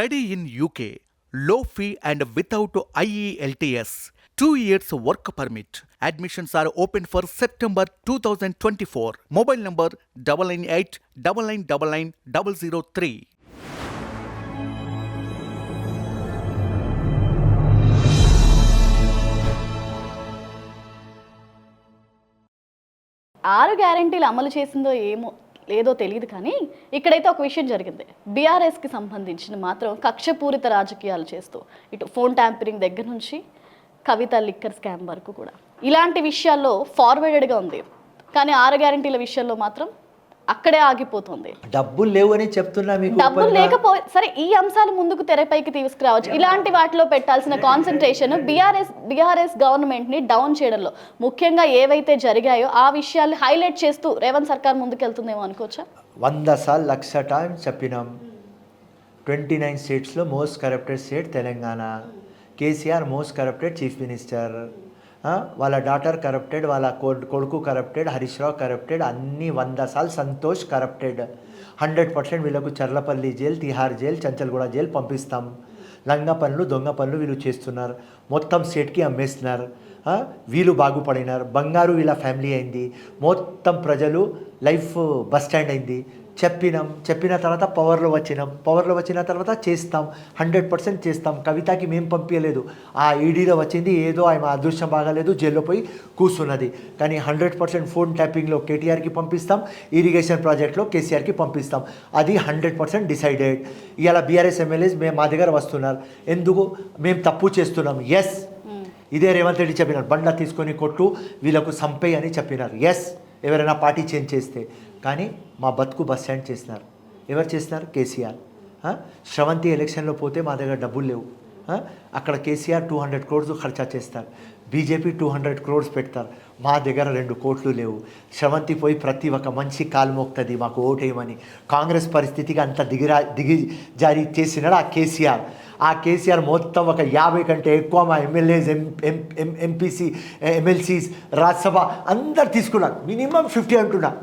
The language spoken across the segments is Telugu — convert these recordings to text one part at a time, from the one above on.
స్టడీ ఇన్ యూకే లో fee and without IELTS two years work permit admissions are open for September two thousand twenty four mobile number double nine eight double nine double nine double zero three ఆరు గ్యారంటీలు అమలు చేసిందో ఏమో? లేదో తెలియదు కానీ ఇక్కడైతే ఒక విషయం జరిగింది. బీఆర్ఎస్కి సంబంధించిన మాత్రం కక్షపూరిత రాజకీయాలు చేస్తూ ఇటు ఫోన్ ట్యాంపరింగ్ దగ్గర నుంచి కవిత లిక్కర్ స్కామ్ వరకు కూడా. ఇలాంటి విషయాల్లో ఫార్వర్డెడ్గా ఉంది. కానీ ఆరు గ్యారంటీల విషయంలో మాత్రం అక్కడే ఆగిపోతుంది. డబ్బులు లేవు అని చెప్తున్నా మీకు డబ్బులు. లేకపో సరే ఈ అంశాలు ముందుకు తెరపైకి తీసుకురావచ్చు. ఇలాంటి వాటిలో పెట్టాల్సిన కాన్సన్ట్రేషన్ బీఆర్ఎస్ బీఆర్ఎస్ గవర్నమెంట్ని డౌన్ చేయడంలో ముఖ్యంగా ఏవైతే జరిగాయో ఆ విషయాల్ని హైలైట్ చేస్తూ రేవంత్ సర్కార్ ముందుకెళ్తుందేమో అనుకోవచ్చా? వంద సార్లు లక్ష టైం చెప్పినాం. ట్వంటీ నైన్ స్టేట్స్లో most corrupted state Telangana. KCR most corrupted chief minister వాళ్ళ డాటర్ కరప్టెడ్ వాళ్ళ కొడుకు కరప్టెడ్ హరీష్ రావు కరప్టెడ్ అన్ని వంద సార్లు సంతోష్ కరప్టెడ్ హండ్రెడ్ పర్సెంట్ వీళ్ళకు Charlapalli jail Tihar jail Chanchalguda jail పంపిస్తాం. లంగ పనులు దొంగ పనులు వీళ్ళు చేస్తున్నారు. మొత్తం స్టేట్కి అమ్మేస్తున్నారు. వీళ్ళు బాగుపడినారు. బంగారు వీళ్ళ ఫ్యామిలీ అయింది. మొత్తం ప్రజలు లైఫ్ బస్ స్టాండ్ అయింది. చెప్పినాం. చెప్పిన తర్వాత పవర్లో వచ్చినాం. పవర్లో వచ్చిన తర్వాత చేస్తాం. హండ్రెడ్ పర్సెంట్ చేస్తాం. కవితకి మేము పంపించలేదు ఆ ఈడీలో వచ్చింది. ఏదో ఆమె అదృష్టం బాగాలేదు. జైల్లో పోయి కూర్చున్నది కానీ హండ్రెడ్ పర్సెంట్ ఫోన్ ట్యాపింగ్లో కేటీఆర్కి పంపిస్తాం. ఇరిగేషన్ ప్రాజెక్ట్లో కేసీఆర్కి పంపిస్తాం. అది హండ్రెడ్ పర్సెంట్ డిసైడెడ్ ఇవాళ బీఆర్ఎస్ ఎమ్మెల్యేస్ మేము మా దగ్గర వస్తున్నారు. ఎందుకు? మేము తప్పు చేస్తున్నాం. ఎస్ ఇదే రేవంత్ రెడ్డి చెప్పినారు. బండ తీసుకొని కొట్టు. వీళ్ళకు సంపే అని చెప్పినారు. ఎస్ ఎవరైనా పార్టీ చేంజ్ చేస్తే. కానీ మా బతుకు బస్ స్టాండ్ చేసినారు. ఎవరు చేసినారు? కేసీఆర్. శ్రవంతి ఎలక్షన్లో పోతే మా దగ్గర డబ్బులు లేవు. అక్కడ కేసీఆర్ టూ హండ్రెడ్ క్రోడ్స్ ఖర్చా చేస్తారు. బీజేపీ టూ హండ్రెడ్ క్రోడ్స్ పెడతారు. మా దగ్గర రెండు కోట్లు లేవు. శ్రవంతి పోయి ప్రతి ఒక్క మంచి కాలుమోక్తుంది మాకు ఓటేయమని. కాంగ్రెస్ పరిస్థితికి అంత దిగిరా దిగి జారీ చేసినాడు ఆ కేసీఆర్? ఆ కేసీఆర్ మొత్తం ఒక యాభై కంటే ఎక్కువ మా MLAs M M M MPC MLCs Rajya Sabha అందరు తీసుకున్నారు. మినిమం ఫిఫ్టీ అంటున్నా.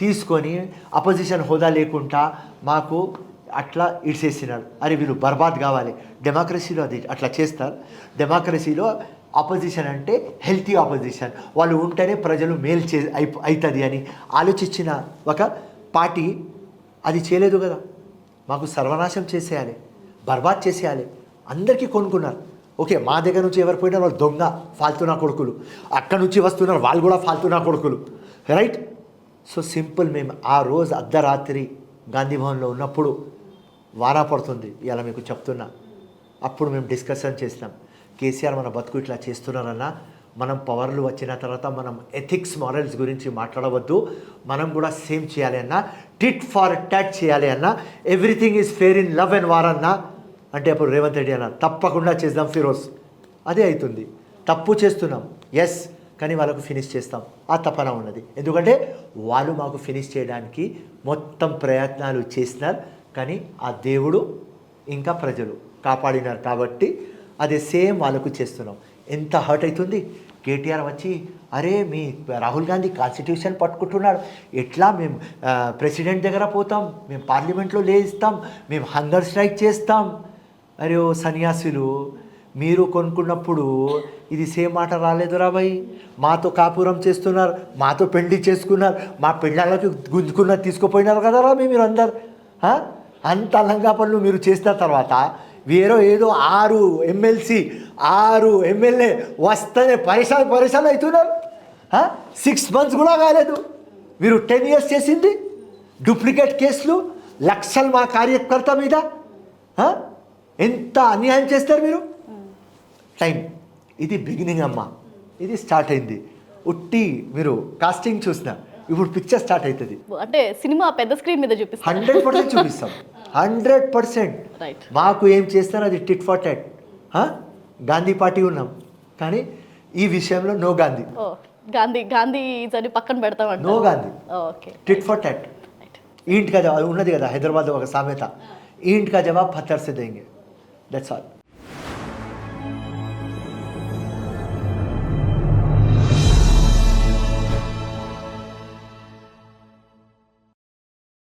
తీసుకొని అపోజిషన్ హోదా లేకుండా మాకు అట్లా ఇడిసేసినాడు అరే వీళ్ళు బర్బాద్ కావాలి. డెమోక్రసీలో అది అట్లా చేస్తారు. డెమోక్రసీలో ఆపోజిషన్ అంటే హెల్తీ ఆపోజిషన్ వాళ్ళు ఉంటేనే ప్రజలు మేలు చే అయి- అవుతుంది అని ఆలోచించిన ఒక పార్టీ అది చేయలేదు కదా. మాకు సర్వనాశం చేసేయాలి. బర్బాద్ చేసేయాలి. అందరికీ కొనుక్కున్నారు. ఓకే మా దగ్గర నుంచి ఎవరు పోయినా వాళ్ళు దొంగ ఫాల్తునా కొడుకులు. అక్కడ నుంచి వస్తున్నారు వాళ్ళు కూడా ఫాల్తునా కొడుకులు. రైట్ సో సింపుల్ మేము ఆ రోజు అర్ధరాత్రి గాంధీ భవన్లో ఉన్నప్పుడు వారా పడుతుంది. ఇలా మీకు చెప్తున్నా. అప్పుడు మేము డిస్కషన్ చేసినాం. కేసీఆర్ మన బతుకు ఇట్లా చేస్తున్నారన్నా మనం పవర్లు వచ్చిన తర్వాత మనం ఎథిక్స్ మారల్స్ గురించి మాట్లాడవద్దు. మనం కూడా సేమ్ చేయాలి అన్నా. టిట్ ఫార్ టాట్ చేయాలి అన్నా. Everything is fair in love and war అన్నా. అంటే అప్పుడు రేవంత్ రెడ్డి అన్న తప్పకుండా చేద్దాం ఫిరోజ్. అదే అవుతుంది. తప్పు చేస్తున్నాం. ఎస్ కానీ వాళ్ళకు ఫినిష్ చేస్తాం. ఆ తపన ఉన్నది. ఎందుకంటే వాళ్ళు మాకు ఫినిష్ చేయడానికి మొత్తం ప్రయత్నాలు చేసినారు. కానీ ఆ దేవుడు ఇంకా ప్రజలు కాపాడినారు కాబట్టి అదే సేమ్ వాళ్ళకు చేస్తున్నాం. ఎంత హర్ట్ అవుతుంది? కేటీఆర్ వచ్చి అరే మీ రాహుల్ గాంధీ కాన్స్టిట్యూషన్ పట్టుకుంటున్నాడు. ఎట్లా మేము ప్రెసిడెంట్ దగ్గర పోతాం. మేము పార్లమెంట్లో లేస్తాం. మేము హంగర్ స్ట్రైక్ చేస్తాం. అరే ఓ సన్యాసులు మీరు కొనుక్కున్నప్పుడు ఇది సేమ్ మాట రాలేదు రాబాయి మాతో కాపురం చేస్తున్నారు మాతో పెళ్ళి చేసుకున్నారు మా పెళ్ళాళ్ళకి గుంజుకున్న తీసుకుపోయినారు కదరా మీ మీరు అందరు అంత లంగా పనులు మీరు చేసిన తర్వాత వేరే ఏదో ఆరు ఎమ్మెల్సీ ఆరు ఎమ్మెల్యే వస్తేనే పరిశాలు పరిశాలు అవుతున్నారు. సిక్స్ మంత్స్ కూడా కాలేదు. మీరు టెన్ ఇయర్స్ చేసింది. డూప్లికేట్ కేసులు లక్షలు మా కార్యకర్త మీద. ఎంత అన్యాయం చేస్తారు మీరు? టైం ఇది బిగినింగ్ అమ్మా. ఇది స్టార్ట్ అయింది. ఉట్టి మీరు కాస్టింగ్ చూసిన. ఇప్పుడు పిక్చర్ స్టార్ట్ అవుతుంది అంటే సినిమా పెద్ద స్క్రీన్ మీద చూపిస్తారు? హండ్రెడ్ పర్సెంట్ చూపిస్తాం. Hundred percent. మాకు ఏం చేస్తారు అది tit for tat Gandhi party ఉన్నాం. కానీ ఈ విషయంలో నో గాంధీ. గాంధీ గాంధీ అని పక్కన పెడతామంట no Gandhi. Okay. Tit for tat ఈంట్ కా జవాబ్ ఉన్నది కదా హైదరాబాద్ ఒక సామెత. ఈంట్ కా జవాబ్ పత్తర్ సే దేంగే That's all.